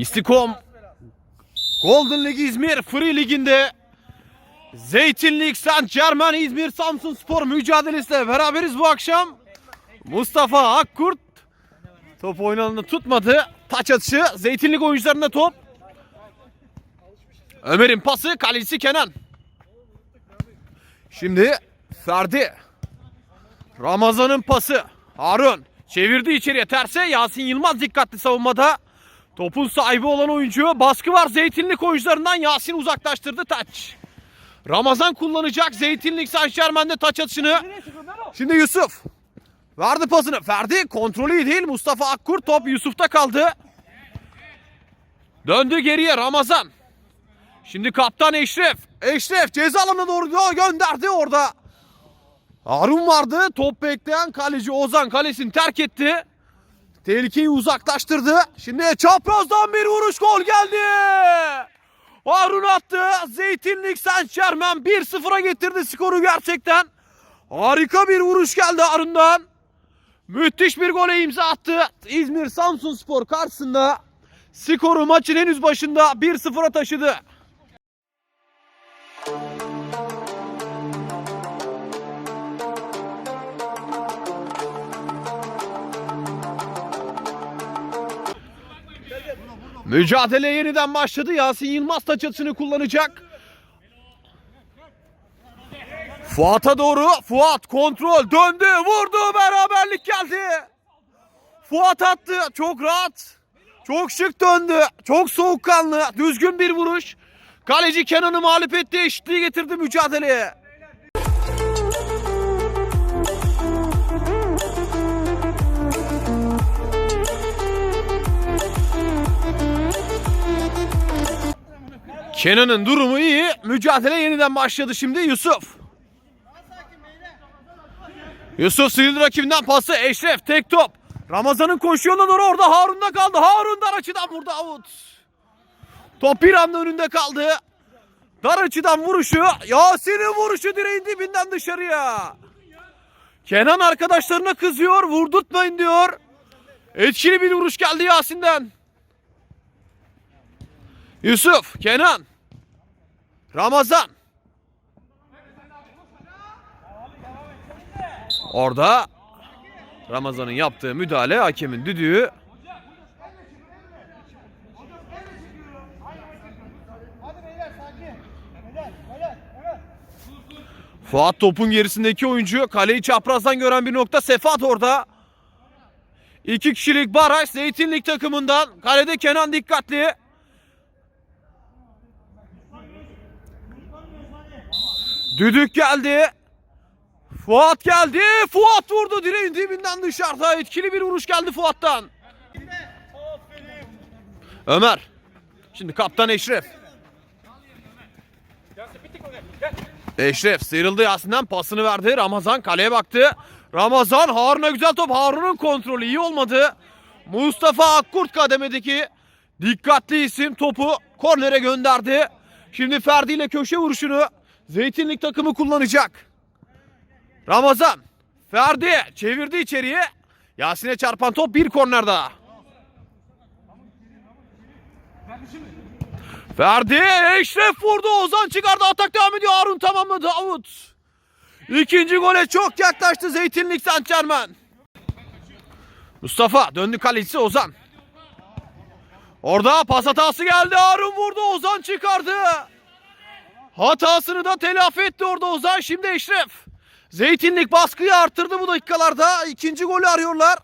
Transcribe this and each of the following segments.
Mistikom Golden League İzmir Free Ligi'nde Zeytinlik Saint Germain İzmir Samsun Spor mücadelesiyle beraberiz bu akşam. Mustafa Akkurt top oynanını tutmadı. Taç atışı Zeytinlik oyuncularında top. Ömer'in pası kalecisi Kenan. Şimdi Ferdi. Ramazan'ın pası. Harun çevirdi içeriye terse Yasin Yılmaz dikkatli savunmada. Topun sahibi olan oyuncu baskı var Zeytinlik oyuncularından Yasin uzaklaştırdı taç. Ramazan kullanacak Zeytinlik Saint Germain'de taç atışını. Şimdi Yusuf. Verdi pasını. Ferdi kontrolü değil. Mustafa Akkur top Yusuf'ta kaldı. Döndü geriye Ramazan. Şimdi kaptan Eşref. Eşref ceza alanına doğru gönderdi orada. Harun vardı. Top bekleyen kaleci Ozan kalesini terk etti. Tehlikeyi uzaklaştırdı. Şimdi çaprazdan bir vuruş gol geldi. Harun attı. Zeytinlik Saint Germain 1-0'a getirdi skoru gerçekten. Harika bir vuruş geldi Harun'dan. Müthiş bir gole imza attı. İzmir Samsun Spor karşısında skoru maçın henüz başında 1-0'a taşıdı. Mücadele yeniden başladı. Yasin Yılmaz taç atışını kullanacak. Fuat'a doğru. Fuat kontrol döndü. Vurdu. Beraberlik geldi. Fuat attı. Çok rahat. Çok şık döndü. Çok soğukkanlı. Düzgün bir vuruş. Kaleci Kenan'ı mağlup etti. Eşitliği getirdi mücadeleye. Kenan'ın durumu iyi. Mücadele yeniden başladı şimdi Yusuf. Yusuf sıyrıldı rakibinden pası. Eşref tek top. Ramazan'ın koşu yoluna doğru orada Harun'da kaldı. Harun dar açıdan vurdu out. Top bir anda önünde kaldı. Dar açıdan vuruşu. Yasin'in vuruşu direğin dibinden dışarıya. Kenan arkadaşlarına kızıyor. Vurdurtmayın diyor. Etkili bir vuruş geldi Yasin'den. Yusuf, Kenan, Ramazan. Orada Ramazan'ın yaptığı müdahale hakemin düdüğü. Fuat topun gerisindeki oyuncu kaleyi çaprazdan gören bir nokta Sefat orada. İki kişilik baraj Zeytinlik takımından. Kalede Kenan dikkatli. Düdük geldi. Fuat geldi. Fuat vurdu direğin dibinden dışarıda. Etkili bir vuruş geldi Fuat'tan. Ömer. Şimdi kaptan Eşref. Eşref sıyrıldı Yasin'den pasını verdi. Ramazan kaleye baktı. Ramazan Harun'a güzel top. Harun'un kontrolü iyi olmadı. Mustafa Akkurt kademedeki dikkatli isim topu kornere gönderdi. Şimdi Ferdi ile köşe vuruşunu Zeytinlik takımı kullanacak. Ramazan. Ferdi çevirdi içeriye. Yasin'e çarpan top bir korner daha. Ferdi Eşref vurdu. Ozan çıkardı. Atak devam ediyor. Harun tamamladı. Out. İkinci gole çok yaklaştı Zeytinlik Saint Germain. Mustafa döndü kalecisi Ozan. Orada pas hatası geldi. Harun vurdu. Ozan çıkardı. Hatasını da telafi etti orada Ozan. Şimdi Eşref. Zeytinlik baskıyı arttırdı bu dakikalarda. İkinci golü arıyorlar.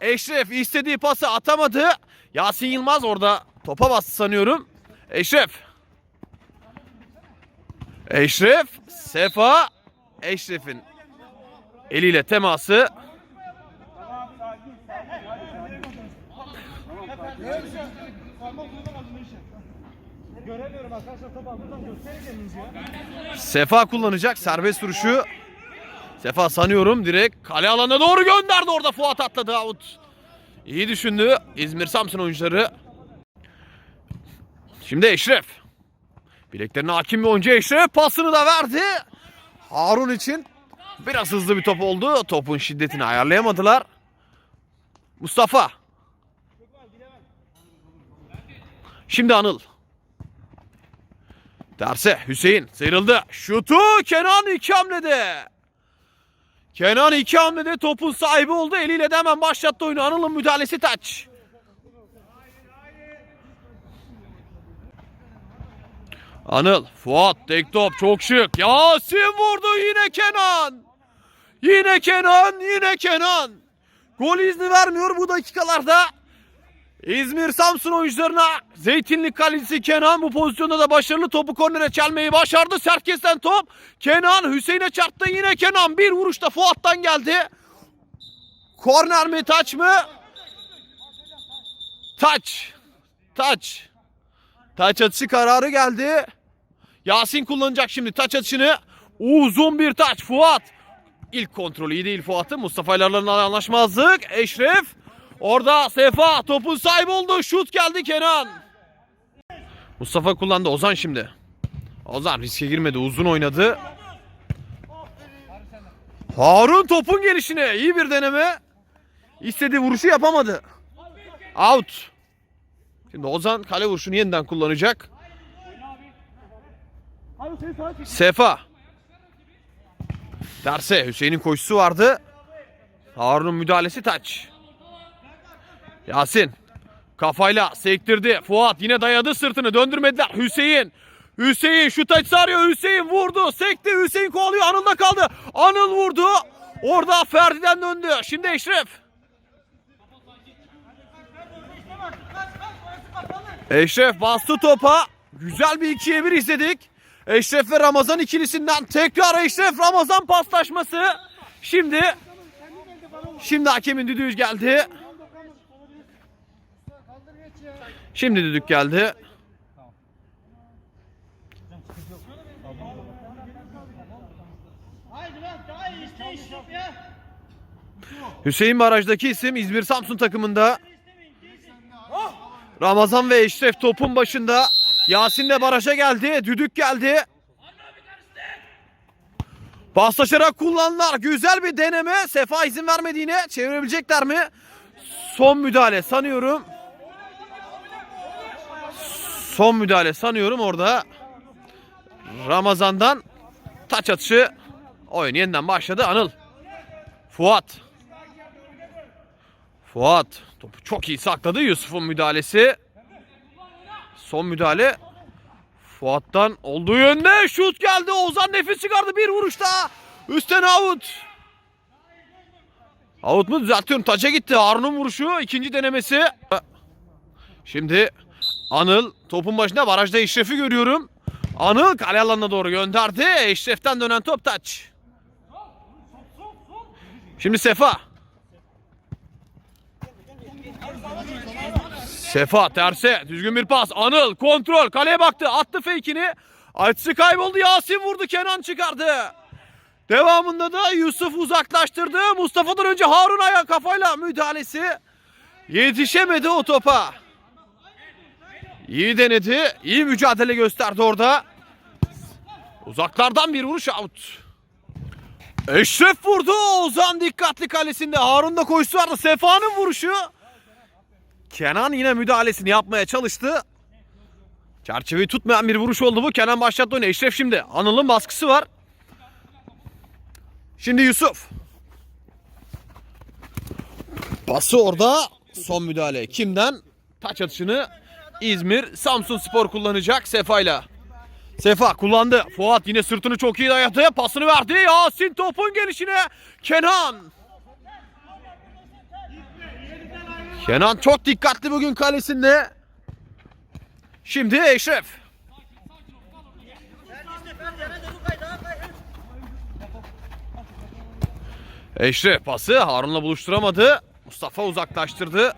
Eşref istediği pası atamadı. Yasin Yılmaz orada topa bastı sanıyorum. Eşref. Eşref. Sefa. Eşref'in eliyle teması. Göremiyorum arkadaşlar top aldım. Gösterin ya. Sefa kullanacak serbest vuruşu. Sefa sanıyorum direkt kale alanına doğru gönderdi orada Fuat atladı out. İyi düşündü İzmir Samsun oyuncuları. Şimdi Eşref. Bileklerine hakim bir oyuncu Eşref pasını da verdi. Harun için biraz hızlı bir top oldu. Topun şiddetini ayarlayamadılar. Mustafa. Şimdi Anıl. Terse Hüseyin sıyrıldı. Şutu Kenan iki hamlede. Kenan iki hamlede topun sahibi oldu. Eliyle de hemen başlattı oyunu. Anıl'ın müdahalesi taç. Anıl, Fuat, tek top çok şık. Yasin vurdu yine Kenan. Yine Kenan, yine Kenan. Gol izni vermiyor bu dakikalarda. İzmir Samsun oyuncularına Zeytinlik kalecisi Kenan bu pozisyonda da başarılı topu kornere çelmeyi başardı. Sert kesen top. Kenan Hüseyin'e çarptı yine Kenan. Bir vuruşta Fuat'tan geldi. Korner mi taç mı? Taç. Taç. Taç atışı kararı geldi. Yasin kullanacak şimdi taç atışını. Uzun bir taç Fuat. İlk kontrolü iyi değil Fuat'ın. Mustafa ile anlaşmazlık. Eşref. Orada Sefa topun sahibi oldu. Şut geldi Kenan. Mustafa kullandı. Ozan şimdi. Ozan riske girmedi. Uzun oynadı. Harun topun gelişine. iyi bir deneme. İstediği vuruşu yapamadı. Out. Şimdi Ozan kale vuruşunu yeniden kullanacak. Sefa. Terse Hüseyin'in koşusu vardı. Harun'un müdahalesi taç. Yasin. Kafayla sektirdi. Fuat yine dayadı sırtını. Döndürmediler. Hüseyin. Hüseyin şu taç arıyor. Hüseyin vurdu. Sekti. Hüseyin kovalıyor. Anıl'da kaldı. Anıl vurdu. Orada Ferdi'den döndü. Şimdi Eşref. Eşref bastı topa. Güzel bir ikiye bir izledik. Eşref ve Ramazan ikilisinden tekrar Eşref Ramazan paslaşması. Şimdi şimdi hakemin düdüğü geldi. Şimdi düdük geldi. Hüseyin Baraj'daki isim İzmir Samsun takımında. Ramazan ve Eşref topun başında. Yasin de baraja geldi. Düdük geldi. Paslaşarak kullandılar. Güzel bir deneme. Sefa izin vermediğine çevirebilecekler mi? Son müdahale sanıyorum. Son müdahale sanıyorum orada. Ramazan'dan taç atışı. Oyun yeniden başladı. Anıl. Fuat. Fuat topu çok iyi sakladı Yusuf'un müdahalesi. Son müdahale Fuat'tan olduğu yönde şut geldi. Ozan nefes çıkardı bir vuruş daha. Üstten out. Out mu düzeltiyorum. Taça gitti. Harun'un vuruşu ikinci denemesi. Şimdi Anıl topun başında barajda Eşref'i görüyorum. Anıl kale alanına doğru gönderdi. Eşref'ten dönen top taç. Şimdi Sefa. Sefa terse düzgün bir pas. Anıl kontrol kaleye baktı attı fake'ini. Açısı kayboldu Yasin vurdu Kenan çıkardı. Devamında da Yusuf uzaklaştırdı. Mustafa'dan önce Harun ayağı kafayla müdahalesi. Yetişemedi o topa. İyi denedi. iyi mücadele gösterdi orada. Uzaklardan bir vuruş out. Eşref vurdu. Ozan dikkatli kalesinde. Harun da koşusu vardı. Sefa'nın vuruşu. Kenan yine müdahalesini yapmaya çalıştı. Çerçeveyi tutmayan bir vuruş oldu bu. Kenan başlattı oyunu. Eşref şimdi. Anıl'ın baskısı var. Şimdi Yusuf. Pası orada. Son müdahale. Kimden? Taç atışını İzmir Samsun Spor kullanacak Sefa'yla. Sefa kullandı. Fuat yine sırtını çok iyi dayadı. Pasını verdi. Yasin topun gelişine. Kenan. Kenan çok dikkatli bugün kalesinde. Şimdi Eşref. Eşref pası Harun'la buluşturamadı. Mustafa uzaklaştırdı.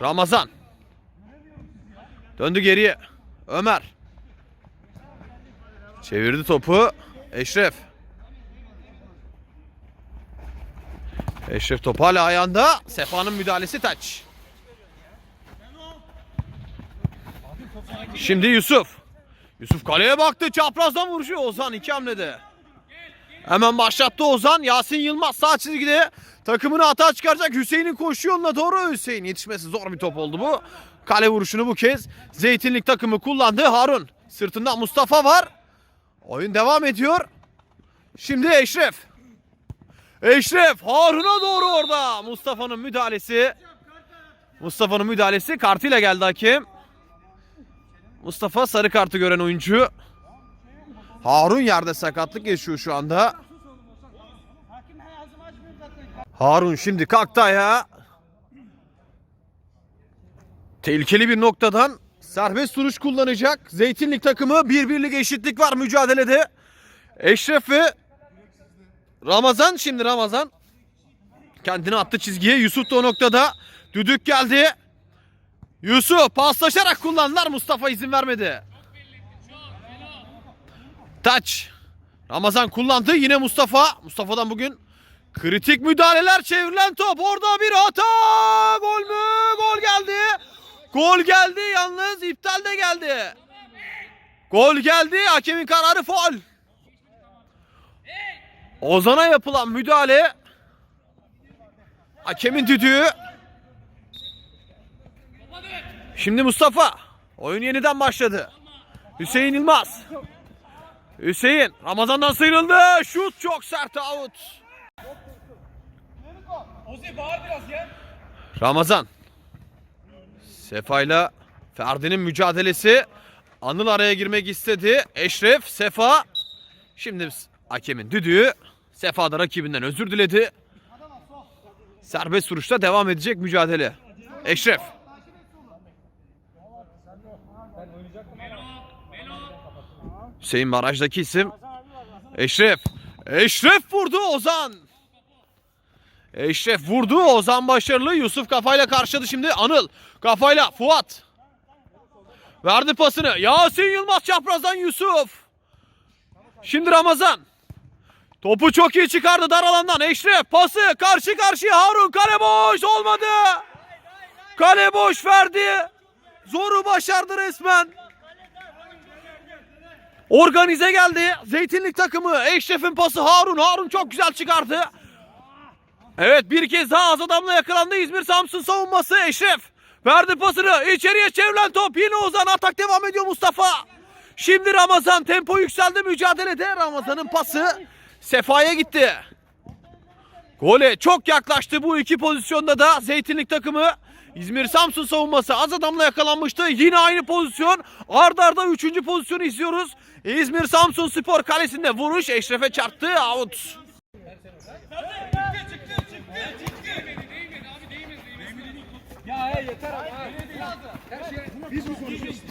Ramazan. Döndü geriye. Ömer. Çevirdi topu. Eşref. Eşref top hala ayağında. Sefa'nın müdahalesi taç. Şimdi Yusuf. Yusuf kaleye baktı. Çaprazdan vuruşu. Ozan iki hamlede. Hemen başlattı Ozan. Yasin Yılmaz sağ çizgide takımını hata çıkaracak. Hüseyin'in koşu yoluna doğru Hüseyin yetişmesi zor bir top oldu bu. Kale vuruşunu bu kez Zeytinlik takımı kullandı. Harun sırtında Mustafa var. Oyun devam ediyor. Şimdi Eşref. Eşref Harun'a doğru orada. Mustafa'nın müdahalesi. Mustafa'nın müdahalesi kartıyla geldi hakem. Mustafa sarı kartı gören oyuncu. Harun yerde sakatlık yaşıyor şu anda. Harun şimdi kalktı ayağa. Tehlikeli bir noktadan serbest vuruş kullanacak. Zeytinlik takımı bir birlik eşitlik var mücadelede. Eşref ve Ramazan şimdi Ramazan kendini attı çizgiye. Yusuf da o noktada. Düdük geldi. Yusuf paslaşarak kullandılar. Mustafa izin vermedi. Taç. Ramazan kullandı. Yine Mustafa. Mustafa'dan bugün kritik müdahaleler çevrilen top. Orada bir hata. Gol mü? Gol geldi. Gol geldi yalnız iptal de geldi. Gol geldi. Hakemin kararı faul. Ozan'a yapılan müdahale. Hakemin düdüğü. Şimdi Mustafa. Oyun yeniden başladı. Hüseyin Yılmaz. Hüseyin Ramazan'dan sıyrıldı. Şut çok sert out. Ozi Ramazan. Sefa'yla Ferdi'nin mücadelesi. Anıl araya girmek istedi. Eşref, Sefa. Şimdi hakemin düdüğü. Sefa da rakibinden özür diledi. Serbest vuruşta devam edecek mücadele. Eşref. Hüseyin barajdaki isim. Eşref. Eşref vurdu Ozan. Eşref vurdu. Ozan başarılı. Yusuf kafayla karşıladı şimdi. Anıl kafayla. Fuat. Verdi pasını. Yasin Yılmaz çaprazdan Yusuf. Şimdi Ramazan. Topu çok iyi çıkardı dar alandan. Eşref pası karşı karşıya Harun kale boş olmadı. Kale boş verdi. Zoru başardı resmen. Organize geldi. Zeytinlik takımı. Eşref'in pası Harun. Harun çok güzel çıkardı. Evet bir kez daha az adamla yakalandı İzmir Samsun savunması Eşref. Verdi pasını içeriye çevrilen top yine Ozan atak devam ediyor Mustafa. Şimdi Ramazan tempo yükseldi mücadelede Ramazan'ın pası Sefa'ya gitti. Gole çok yaklaştı bu iki pozisyonda da Zeytinlik takımı. İzmir Samsun savunması az adamla yakalanmıştı. Yine aynı pozisyon. Arda arda üçüncü pozisyonu izliyoruz. İzmir Samsun Spor kalesinde vuruş Eşref'e çarptı. Out. Ya he yeter abi. Biz mi konuşuyoruz?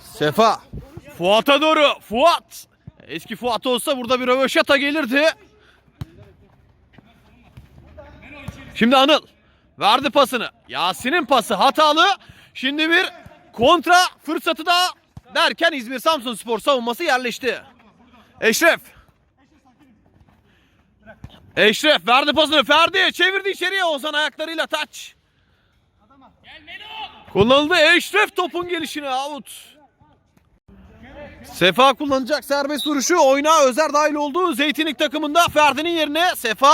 Sefa. Fuat'a doğru. Fuat. Eski Fuat olsa burada bir röveşata gelirdi. Şimdi Anıl. Verdi pasını. Yasin'in pası hatalı. Şimdi bir kontra fırsatı da derken İzmir Samsun Spor savunması yerleşti. Eşref. Eşref verdi pasını. Ferdi çevirdi içeriye Ozan ayaklarıyla taç. Kullanıldı. Eşref topun gelişine out. Sefa kullanacak serbest vuruşu oyuna Özer dahil olduğu Zeytinlik takımında Ferdi'nin yerine Sefa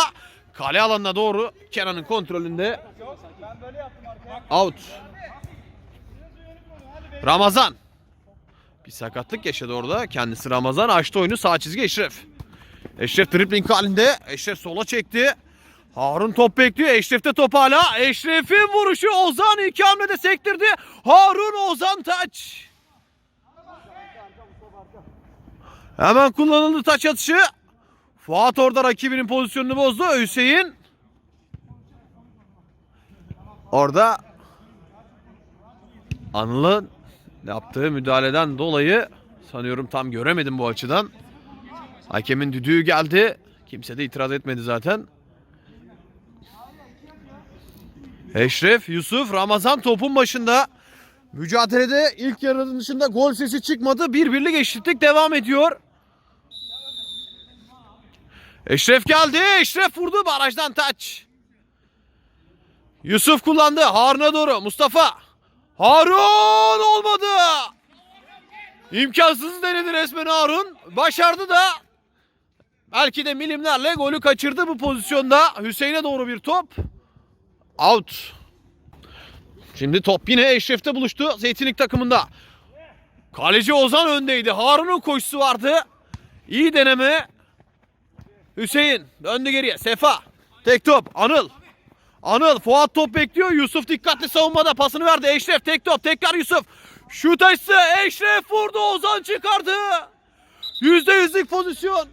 kale alanına doğru Kenan'ın kontrolünde out. Ramazan bir sakatlık yaşadı orada. Kendisi Ramazan açtı oyunu sağ çizgi Eşref. Eşref dribbling halinde. Eşref sola çekti. Harun top bekliyor. Eşref'te top hala. Eşref'in vuruşu Ozan iki hamlede sektirdi. Harun Ozan taç. Hemen kullanıldı taç atışı. Fuat orada rakibinin pozisyonunu bozdu. Hüseyin. Orada Anıl'ın yaptığı müdahaleden dolayı sanıyorum tam göremedim bu açıdan. Hakemin düdüğü geldi. Kimse de itiraz etmedi zaten. Eşref, Yusuf, Ramazan topun başında. Mücadelede ilk yarının dışında gol sesi çıkmadı. Bir birlik eşitlik devam ediyor. Eşref geldi. Eşref vurdu barajdan taç. Yusuf kullandı. Harun'a doğru. Mustafa. Harun olmadı. İmkansız denedi resmen Harun. Başardı da belki de milimlerle golü kaçırdı bu pozisyonda. Hüseyin'e doğru bir top. Out. Şimdi top yine Eşref'te buluştu Zeytinlik takımında. Kaleci Ozan öndeydi. Harun'un koşusu vardı. İyi deneme. Hüseyin döndü geriye. Sefa. Tek top. Anıl. Anıl. Fuat top bekliyor. Yusuf dikkatli savunmada pasını verdi. Eşref tek top. Tekrar Yusuf. Şut açısı. Eşref vurdu. Ozan çıkardı. Yüzde yüzlük pozisyon.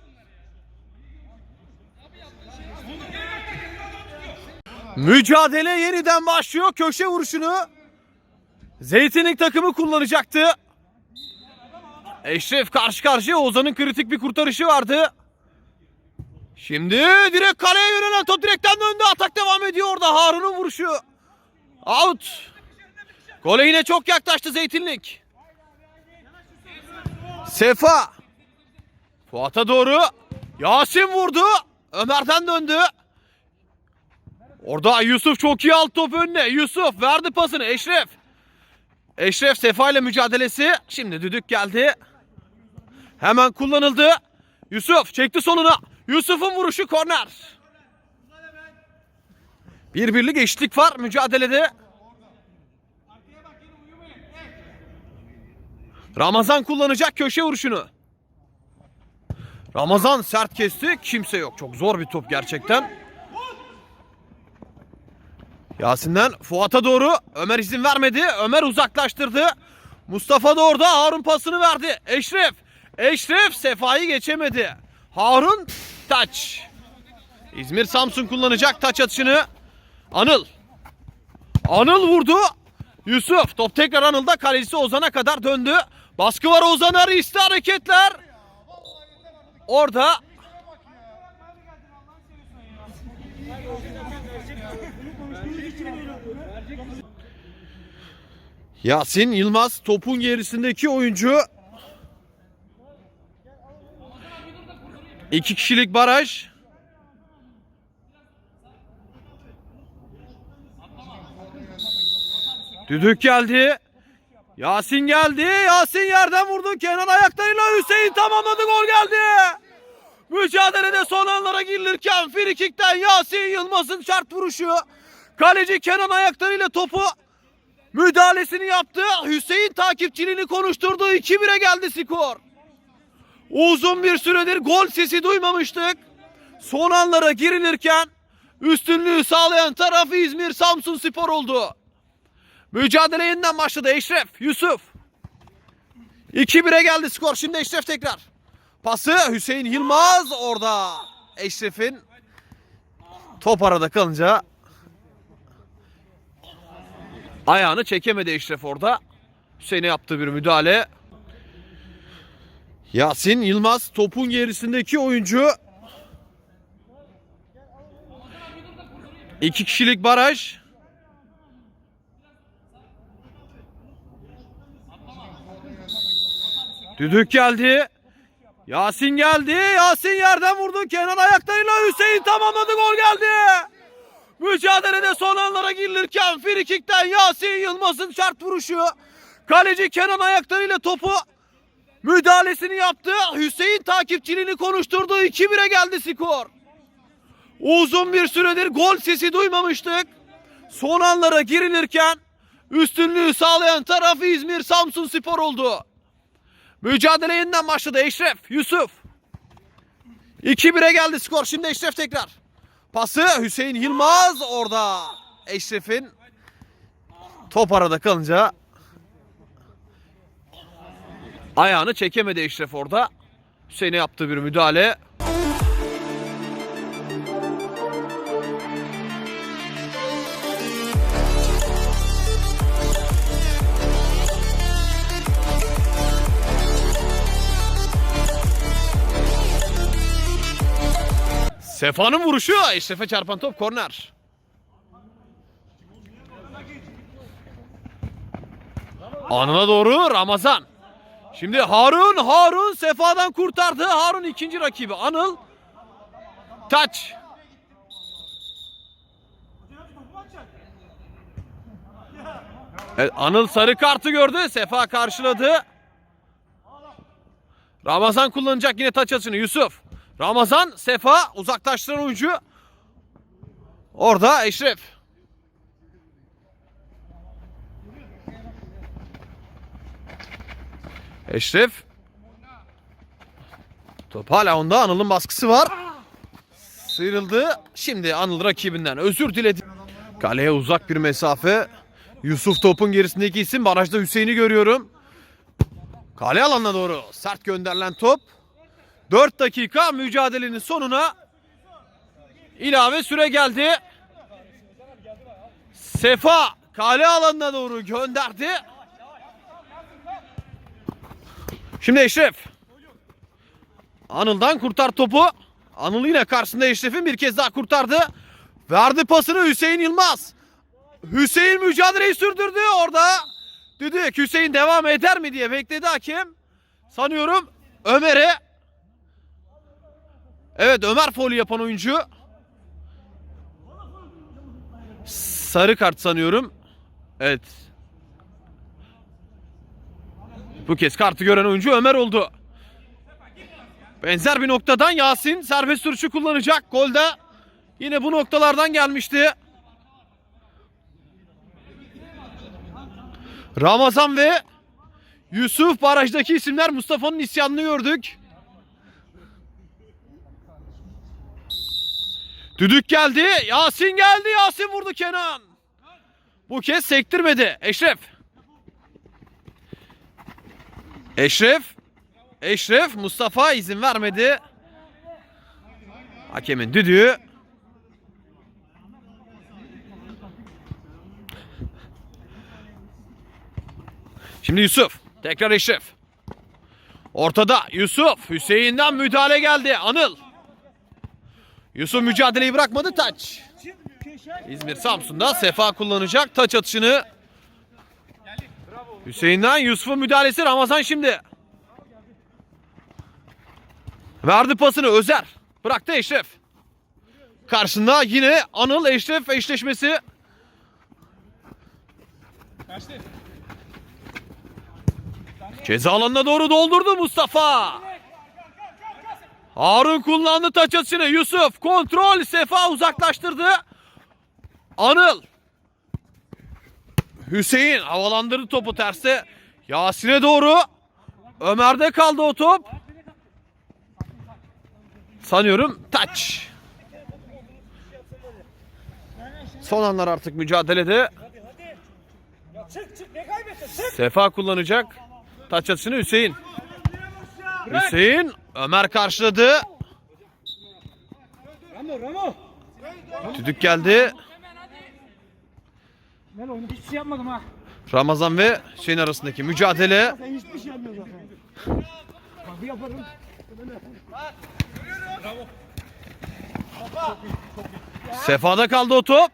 Mücadele yeniden başlıyor. Köşe vuruşunu Zeytinlik takımı kullanacaktı. Eşref karşı karşıya Ozan'ın kritik bir kurtarışı vardı. Şimdi direkt kaleye yönelen top direkten döndü. Atak devam ediyor orada. Harun'un vuruşu. Out. Gole yine çok yaklaştı Zeytinlik. Sefa. Fuat'a doğru. Yasin vurdu. Ömer'den döndü. Orada Yusuf çok iyi alt top önüne. Yusuf verdi pasını. Eşref. Eşref Sefa ile mücadelesi. Şimdi düdük geldi. Hemen kullanıldı. Yusuf çekti soluna. Yusuf'un vuruşu korner. Bir birlik eşitlik var mücadelede. Ramazan kullanacak köşe vuruşunu. Ramazan sert kesti. Kimse yok. Çok zor bir top gerçekten. Yasin'den Fuat'a doğru. Ömer izin vermedi. Ömer uzaklaştırdı. Mustafa da orada. Harun pasını verdi. Eşref. Eşref Sefa'yı geçemedi. Harun taç. İzmir Samsun kullanacak taç atışını. Anıl. Anıl vurdu. Yusuf. Top tekrar Anıl'da. Kalecisi Ozan'a kadar döndü. Baskı var Ozan Arist'i hareketler. Orada Yasin Yılmaz topun gerisindeki oyuncu. İki kişilik baraj. Düdük geldi. Yasin geldi. Yasin yerden vurdu. Kenan ayaklarıyla Hüseyin tamamladı. Gol geldi. Mücadelede son anlara girilirken frikikten Yasin Yılmaz'ın şart vuruşu. Kaleci Kenan ayaklarıyla topu müdahalesini yaptı. Hüseyin takipçiliğini konuşturdu. 2-1'e geldi skor. Uzun bir süredir gol sesi duymamıştık. Son anlara girilirken üstünlüğü sağlayan tarafı İzmir Samsun Spor oldu. Mücadele yeniden başladı. Eşref, Yusuf. 2-1'e geldi skor. Şimdi Eşref tekrar. Pası Hüseyin Yılmaz orada. Eşref'in top arada kalınca ayağını çekemedi Eşref orada. Hüseyin'e yaptığı bir müdahale. Yasin Yılmaz topun gerisindeki oyuncu. İki kişilik baraj. Düdük geldi. Yasin geldi. Yasin yerden vurdu. Kenan ayaklarıyla Hüseyin tamamladı. Gol geldi. Mücadelede son anlara girilirken frikikten Yasin Yılmaz'ın şart vuruşu. Kaleci Kenan ayaklarıyla topu müdahalesini yaptı. Hüseyin takipçiliğini konuşturdu. 2-1'e geldi skor. Uzun bir süredir gol sesi duymamıştık. Son anlara girilirken üstünlüğü sağlayan tarafı İzmir Samsun Spor oldu. Mücadele yeniden başladı. Eşref, Yusuf. 2-1'e geldi skor. Şimdi Eşref tekrar. Pası Hüseyin Yılmaz orada. Eşref'in top arada kalınca ayağını çekemedi Eşref orada. Hüseyin'e yaptığı bir müdahale. Sefa'nın vuruşu Eşref'e çarpan top korner. Anına doğru Ramazan. Şimdi Harun, Harun Sefa'dan kurtardı. Harun ikinci rakibi. Anıl. Taç. Evet, Anıl sarı kartı gördü. Sefa karşıladı. Ramazan kullanacak yine taç atışını. Yusuf. Ramazan, Sefa uzaklaştıran oyuncu. Orada Eşref. Eşref. Top hala onda. Anıl'ın baskısı var. Sıyrıldı. Şimdi Anıl rakibinden özür diledi. Kaleye uzak bir mesafe. Yusuf topun gerisindeki isim. Barajda Hüseyin'i görüyorum. Kale alanına doğru sert gönderilen top. 4 dakika mücadelenin sonuna ilave süre geldi. Sefa kale alanına doğru gönderdi. Şimdi Eşref. Anıl'dan kurtar topu. Anıl yine karşısında Eşref'in bir kez daha kurtardı. Verdi pasını Hüseyin Yılmaz. Hüseyin mücadeleyi sürdürdü orada. Düdük Hüseyin devam eder mi diye bekledi hakem. Sanıyorum Ömer'e. Evet Ömer foul yapan oyuncu. Sarı kart sanıyorum. Evet. Bu kez kartı gören oyuncu Ömer oldu. Benzer bir noktadan Yasin serbest vuruşu kullanacak. Golde yine bu noktalardan gelmişti. Ramazan ve Yusuf barajdaki isimler Mustafa'nın isyanını gördük. Düdük geldi. Yasin geldi. Yasin vurdu Kenan. Bu kez sektirmedi. Eşref. Eşref. Eşref Mustafa izin vermedi. Hakemin düdüğü. Şimdi Yusuf. Tekrar Eşref. Ortada Yusuf. Hüseyin'den müdahale geldi. Anıl. Yusuf mücadeleyi bırakmadı taç. İzmir Samsun'da Sefa kullanacak taç atışını. Hüseyin'den Yusuf'un müdahalesi Ramazan şimdi. Verdi pasını Özer. Bıraktı Eşref. Karşında yine Anıl Eşref eşleşmesi. Kaçtı. Ceza alanına doğru doldurdu Mustafa. Harun kullandı taç atışını. Yusuf kontrol Sefa uzaklaştırdı. Anıl. Hüseyin havalandırdı topu terse. Yasin'e doğru. Ömer'de kaldı o top. Sanıyorum taç. Son anlar artık mücadelede. Sefa kullanacak. Taç atışını Hüseyin. Hüseyin Ömer karşıladı. Ramo. Düdük geldi. Ben oyunu hiçbir şey yapmadım ha. Ramazan ve Hüseyin arasındaki mücadele. Ben hiçbir şey yapmıyorum zaten. Bak yaparım. Sefa'da kaldı o top.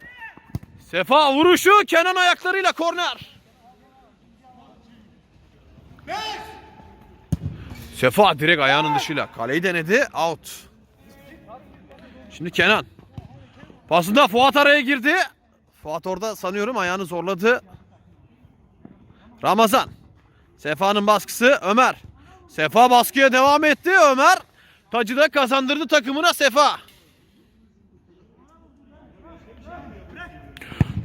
Sefa vuruşu Kenan ayaklarıyla korner. Sefa direkt ayağının dışıyla kaleyi denedi. Out. Şimdi Kenan. Pasında Fuat araya girdi. Fuat orada sanıyorum ayağını zorladı. Ramazan. Sefa'nın baskısı Ömer. Sefa baskıya devam etti. Ömer tacı da kazandırdı takımına Sefa.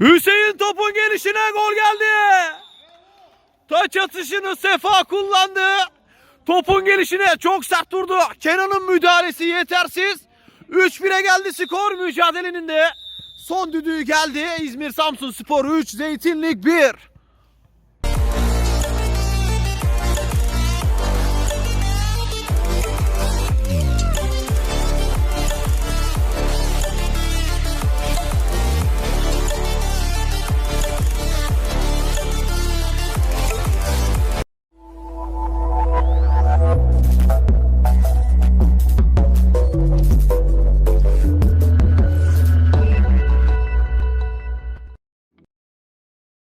Hüseyin topun gelişine gol geldi. Taç atışını Sefa kullandı. Topun gelişine çok sert durdu. Kenan'ın müdahalesi yetersiz. 3-1'e geldi skor mücadelenin de. Son düdüğü geldi. İzmir Samsun Spor 3, Zeytinlik 1.